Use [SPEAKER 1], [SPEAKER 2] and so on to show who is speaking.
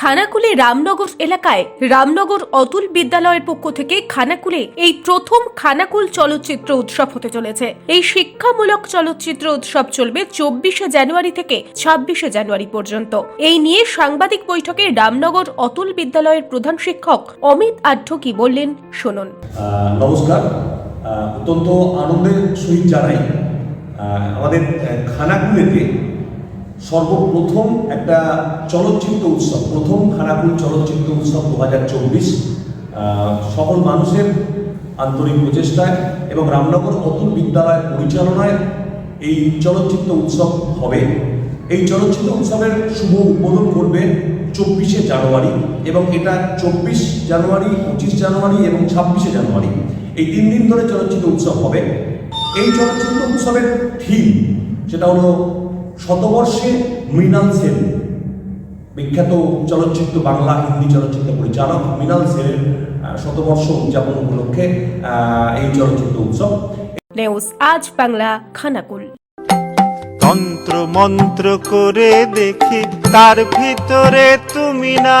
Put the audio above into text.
[SPEAKER 1] খানাকুলে রামনগর এলাকায় রামনগর অতুল বিদ্যালয়ের পক্ষ থেকে খানাকুলে এই প্রথম খানাকুল চলচ্চিত্র উৎসব হতে চলেছে। এই শিক্ষামূলক চলচ্চিত্র উৎসব চলবে চব্বিশে জানুয়ারি থেকে ছাব্বিশে জানুয়ারি পর্যন্ত। এই নিয়ে সাংবাদিক বৈঠকে রামনগর অতুল বিদ্যালয়ের প্রধান শিক্ষক অমিত আঢ্য কি বললেন শুনুন।
[SPEAKER 2] নমস্কার। অত্যন্ত আনন্দের সহিত জানাই আমাদের খানাকুলেতে সর্বপ্রথম একটা চলচ্চিত্র উৎসব, প্রথম খানাকুল চলচ্চিত্র উৎসব দু হাজার চব্বিশ সকল মানুষের আন্তরিক প্রচেষ্টায় এবং রামনগর অতুল বিদ্যালয় পরিচালনায় এই চলচ্চিত্র উৎসব হবে। এই চলচ্চিত্র উৎসবের শুভ উদ্বোধন করবে চব্বিশে জানুয়ারি এবং এটা চব্বিশ জানুয়ারি, পঁচিশ জানুয়ারি এবং ছাব্বিশে জানুয়ারি। এই তিন দিন ধরে চলচ্চিত্র উৎসব হবে। এই চলচ্চিত্র উৎসবের থিম সেটা হলো শতবর্ষে মৃণাল সেন বিখ্যাত চলচ্চিত্র বাংলা হিন্দি চলচ্চিত্র পরিচালক মৃণাল সেনের শতবর্ষ উদযাপন উপলক্ষে আহ, এই চলচ্চিত্র উৎসব।
[SPEAKER 1] নেউস আজ বাংলা খানাকুল।
[SPEAKER 3] তন্ত্র মন্ত্র করে দেখি তার ভিতরে তুমি না।